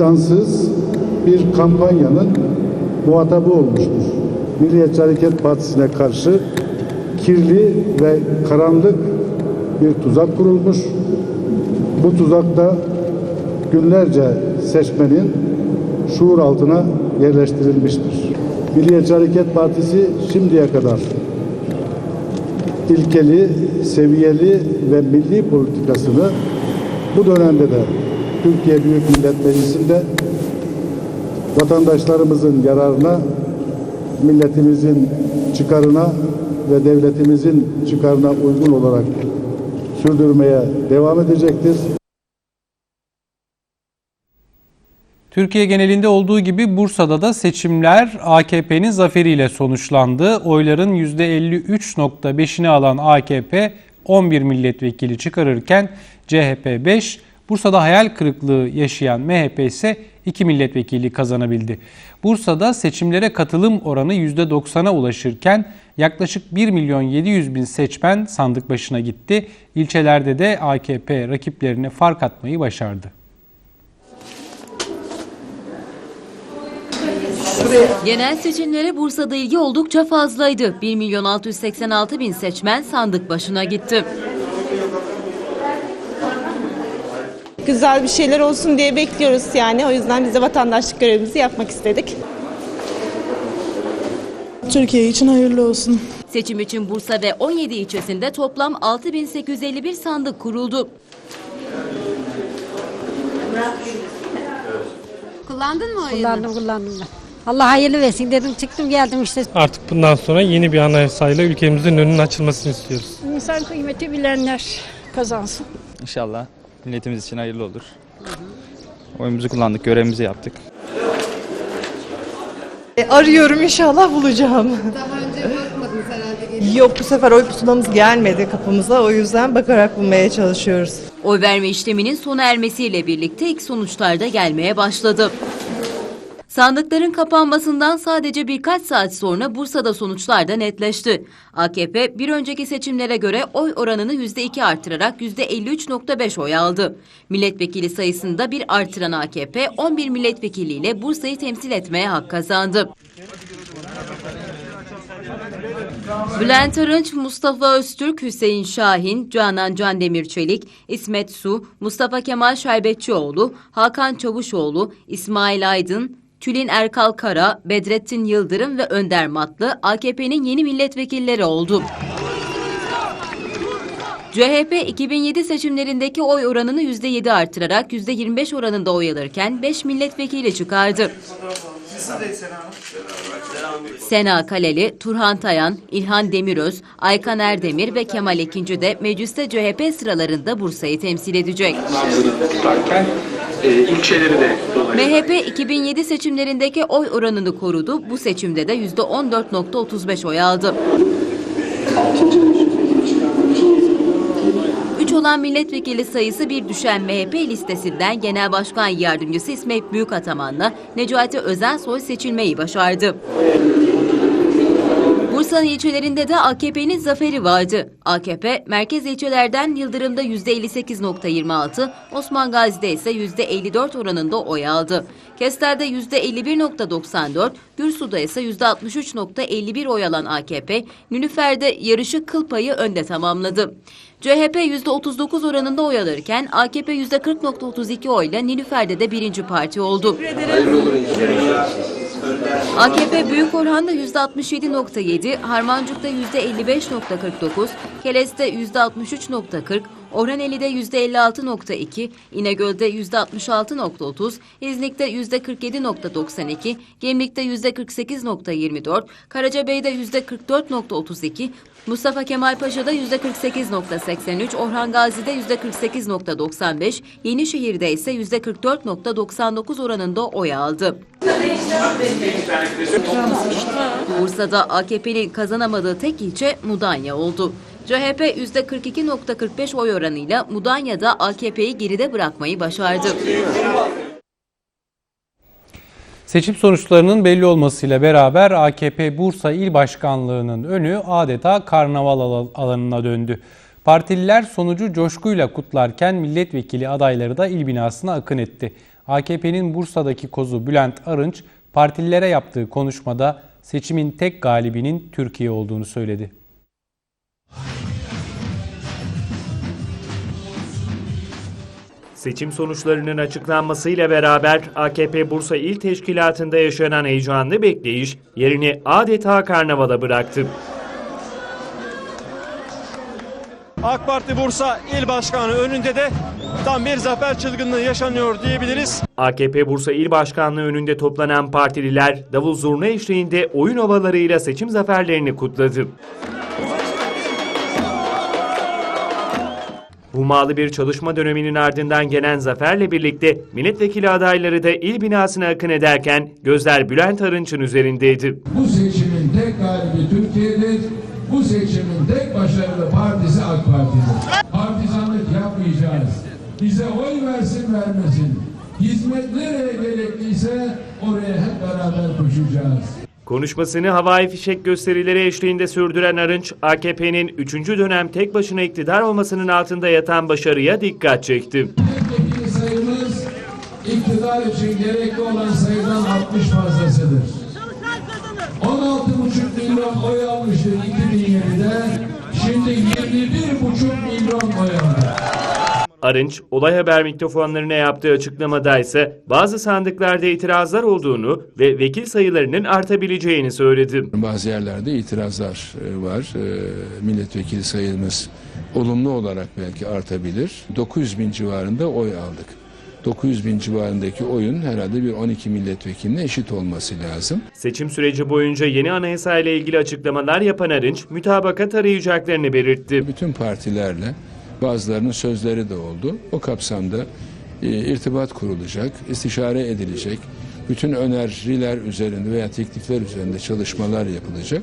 vizansız bir kampanyanın muhatabı olmuştur. Milliyetçi Hareket Partisi'ne karşı kirli ve karanlık bir tuzak kurulmuş. Bu tuzakta günlerce seçmenin şuur altına yerleştirilmiştir. Milliyetçi Hareket Partisi şimdiye kadar ilkeli, seviyeli ve milli politikasını bu dönemde de Türkiye Büyük Millet Meclisi'nde vatandaşlarımızın yararına, milletimizin çıkarına ve devletimizin çıkarına uygun olarak sürdürmeye devam edecektir. Türkiye genelinde olduğu gibi Bursa'da da seçimler AKP'nin zaferiyle sonuçlandı. Oyların %53.5'ini alan AKP 11 milletvekili çıkarırken CHP 5, Bursa'da hayal kırıklığı yaşayan MHP ise 2 milletvekili kazanabildi. Bursa'da seçimlere katılım oranı %90'a ulaşırken yaklaşık 1 milyon 700 bin seçmen sandık başına gitti. İlçelerde de AKP rakiplerine fark atmayı başardı. Genel seçimlere Bursa'da ilgi oldukça fazlaydı. 1 milyon 686 bin seçmen sandık başına gitti. Güzel bir şeyler olsun diye bekliyoruz yani. O yüzden biz de vatandaşlık görevimizi yapmak istedik. Türkiye için hayırlı olsun. Seçim için Bursa ve 17 ilçesinde toplam 6851 sandık kuruldu. Kullandın mı oyunu? Kullandım kullandım ben. Allah hayırlı versin dedim çıktım geldim işte. Artık bundan sonra yeni bir anayasayla ülkemizin önünün açılmasını istiyoruz. İnsan kıymeti bilenler kazansın. İnşallah milletimiz için hayırlı olur. Oyumuzu kullandık, görevimizi yaptık. E, Arıyorum inşallah bulacağım. Daha önce bakmadınız herhalde. Yok bu sefer oy pusulamız gelmedi kapımıza o yüzden bakarak bulmaya çalışıyoruz. Oy verme işleminin sona ermesiyle birlikte ilk sonuçlar da gelmeye başladı. Sandıkların kapanmasından sadece birkaç saat sonra Bursa'da sonuçlar da netleşti. AKP bir önceki seçimlere göre oy oranını %2 artırarak %53.5 oy aldı. Milletvekili sayısında bir artıran AKP 11 milletvekiliyle Bursa'yı temsil etmeye hak kazandı. Bülent Arınç, Mustafa Öztürk, Hüseyin Şahin, Canan Can Demirçelik, İsmet Su, Mustafa Kemal Şerbetçioğlu, Hakan Çavuşoğlu, İsmail Aydın, Tülin Erkal Kara, Bedrettin Yıldırım ve Önder Matlı AKP'nin yeni milletvekilleri oldu. CHP 2007 seçimlerindeki oy oranını %7 artırarak %25 oranında oy alırken 5 milletvekili çıkardı. Sena Kaleli, Turhan Tayan, İlhan Demiröz, Aykan Erdemir ve Kemal Ekinci de mecliste CHP sıralarında Bursa'yı temsil edecek. MHP 2007 seçimlerindeki oy oranını korudu. Bu seçimde de %14.35 oy aldı. 3 olan milletvekili sayısı bir düşen MHP listesinden Genel Başkan Yardımcısı İsmet Büyükataman'la Necati Özensoy seçilmeyi başardı. Bursa'nın ilçelerinde de AKP'nin zaferi vardı. AKP merkez ilçelerden Yıldırım'da %58.26, Osman Gazi'de ise %54 oranında oy aldı. Kestel'de %51.94, Gürsu'da ise %63.51 oy alan AKP, Nülüfer'de yarışı kıl payı önde tamamladı. CHP %39 oranında oy alırken AKP %40.32 oyla Nilüfer'de de birinci parti oldu. AKP Büyük Orhan'da %67.7, Harmancık'ta %55.49, Keles'te %63.40, Orhaneli'de %56.2, İnegöl'de %66.30, İznik'te %47.92, Gemlik'te %48.24, Karacabey'de %44.32, Mustafa Kemal Paşa'da %48.83, Orhan Gazi'de %48.95, Yenişehir'de ise %44.99 oranında oy aldı. Bursa'da AKP'nin kazanamadığı tek ilçe Mudanya oldu. CHP %42.45 oy oranıyla Mudanya'da AKP'yi geride bırakmayı başardı. Seçim sonuçlarının belli olmasıyla beraber AKP Bursa İl Başkanlığı'nın önü adeta karnaval al- alanına döndü. Partililer sonucu coşkuyla kutlarken milletvekili adayları da il binasına akın etti. AKP'nin Bursa'daki kozu Bülent Arınç partililere yaptığı konuşmada seçimin tek galibinin Türkiye olduğunu söyledi. Seçim sonuçlarının açıklanmasıyla beraber AKP Bursa İl Teşkilatı'nda yaşanan heyecanlı bekleyiş yerini adeta karnavala bıraktı. AK Parti Bursa İl Başkanı önünde de tam bir zafer çılgınlığı yaşanıyor diyebiliriz. AKP Bursa İl Başkanlığı önünde toplanan partililer davul zurna eşliğinde oyun havalarıyla seçim zaferlerini kutladı. Hummalı bir çalışma döneminin ardından gelen zaferle birlikte milletvekili adayları da il binasına akın ederken gözler Bülent Arınç'ın üzerindeydi. Bu seçimin tek galibi Türkiye'dir. Bu seçimin tek başarılı partisi AK Parti'dir. Partizanlık yapmayacağız. Bize oy versin vermesin. Hizmet nereye gerekliyse oraya hep beraber koşacağız. Konuşmasını havai fişek gösterileri eşliğinde sürdüren Arınç, AKP'nin 3. dönem tek başına iktidar olmasının altında yatan başarıya dikkat çekti. Milletvekili sayımız iktidar için gerekli olan sayıdan 60 fazlasıdır. 16,5 milyon oy almıştır 2007'de. Şimdi 21,5 milyon oy aldı. Arınç, olay haber mikrofonlarına yaptığı açıklamada ise bazı sandıklarda itirazlar olduğunu ve vekil sayılarının artabileceğini söyledi. Bazı yerlerde itirazlar e, var. E, Milletvekili sayımız olumlu olarak belki artabilir. 900 bin civarında oy aldık. 900 bin civarındaki oyun herhalde bir 12 milletvekiline eşit olması lazım. Seçim süreci boyunca yeni anayasa ile ilgili açıklamalar yapan Arınç, mütabakat arayacaklarını belirtti. Bütün partilerle bazılarının sözleri de oldu. O kapsamda e, irtibat kurulacak, istişare edilecek. Bütün öneriler üzerinde veya teklifler üzerinde çalışmalar yapılacak.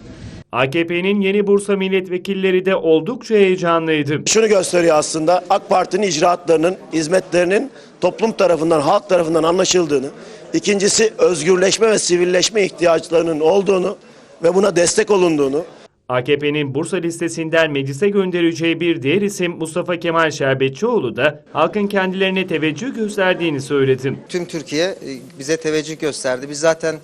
AKP'nin yeni Bursa milletvekilleri de oldukça heyecanlıydı. Şunu gösteriyor aslında AK Parti'nin icraatlarının, hizmetlerinin toplum tarafından, halk tarafından anlaşıldığını, ikincisi özgürleşme ve sivilleşme ihtiyaçlarının olduğunu ve buna destek olunduğunu, AKP'nin Bursa listesinden meclise göndereceği bir diğer isim Mustafa Kemal Şerbetçioğlu da halkın kendilerine teveccüh gösterdiğini söyledi. Tüm Türkiye e, bize teveccüh gösterdi. Biz zaten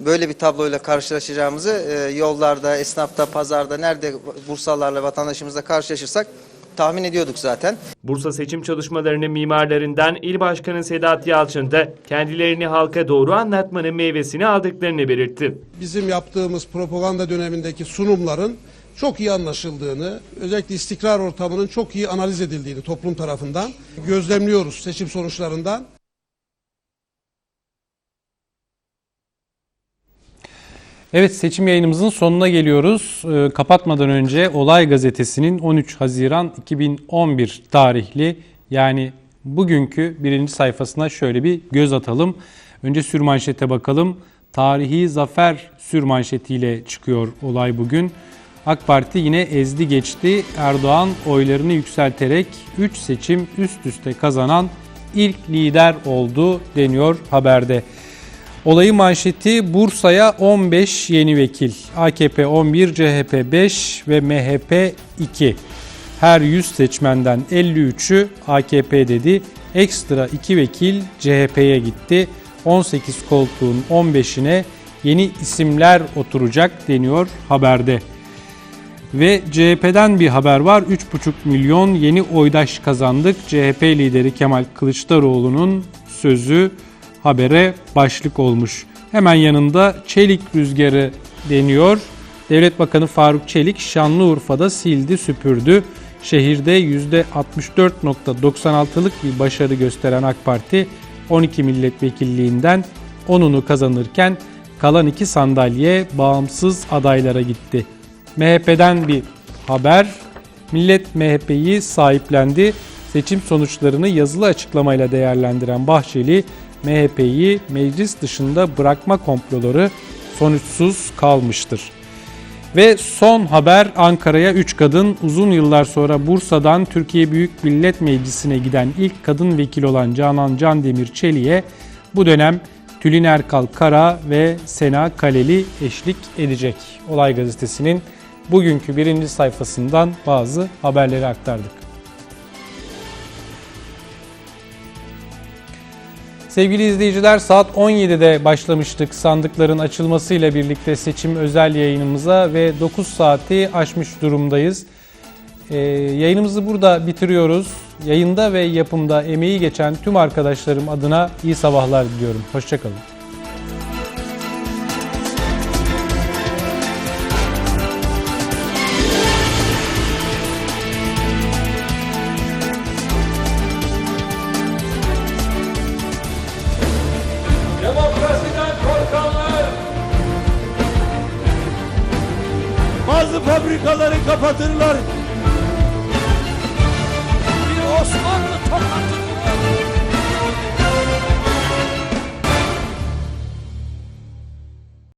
böyle bir tabloyla karşılaşacağımızı e, yollarda, esnafta, pazarda, nerede Bursalılarla, vatandaşımızla karşılaşırsak tahmin ediyorduk zaten. Bursa seçim çalışmalarının mimarlarından İl Başkanı Sedat Yalçın da kendilerini halka doğru anlatmanın meyvesini aldıklarını belirtti. Bizim yaptığımız propaganda dönemindeki sunumların çok iyi anlaşıldığını, özellikle istikrar ortamının çok iyi analiz edildiğini toplum tarafından gözlemliyoruz seçim sonuçlarından. Evet seçim yayınımızın sonuna geliyoruz. Ee, kapatmadan önce Olay Gazetesi'nin 13 Haziran 2011 tarihli yani bugünkü birinci sayfasına şöyle bir göz atalım. Önce sürmanşete bakalım. Tarihi zafer sürmanşetiyle çıkıyor olay bugün. AK Parti yine ezdi geçti. Erdoğan oylarını yükselterek 3 seçim üst üste kazanan ilk lider oldu deniyor haberde. Olayı manşeti Bursa'ya 15 yeni vekil. AKP 11, CHP 5 ve MHP 2. Her 100 seçmenden 53'ü AKP dedi. Ekstra 2 vekil CHP'ye gitti. 18 koltuğun 15'ine yeni isimler oturacak deniyor haberde. Ve CHP'den bir haber var. 3,5 milyon yeni oydaş kazandık. CHP lideri Kemal Kılıçdaroğlu'nun sözü habere başlık olmuş. Hemen yanında çelik rüzgarı deniyor. Devlet Bakanı Faruk Çelik Şanlıurfa'da sildi süpürdü. Şehirde %64.96'lık bir başarı gösteren AK Parti 12 milletvekilliğinden 10'unu kazanırken kalan iki sandalye bağımsız adaylara gitti. MHP'den bir haber. Millet MHP'yi sahiplendi. Seçim sonuçlarını yazılı açıklamayla değerlendiren Bahçeli, MHP'yi meclis dışında bırakma komploları sonuçsuz kalmıştır. Ve son haber Ankara'ya 3 kadın uzun yıllar sonra Bursa'dan Türkiye Büyük Millet Meclisi'ne giden ilk kadın vekil olan Canan Candemir Çelik'e bu dönem Tülin Erkal Kara ve Sena Kaleli eşlik edecek. Olay Gazetesi'nin bugünkü birinci sayfasından bazı haberleri aktardık. Sevgili izleyiciler saat 17'de başlamıştık sandıkların açılmasıyla birlikte seçim özel yayınımıza ve 9 saati aşmış durumdayız. Ee, yayınımızı burada bitiriyoruz. Yayında ve yapımda emeği geçen tüm arkadaşlarım adına iyi sabahlar diliyorum. Hoşçakalın. Fabrikaları kapatırlar. Bir Osmanlı toplantı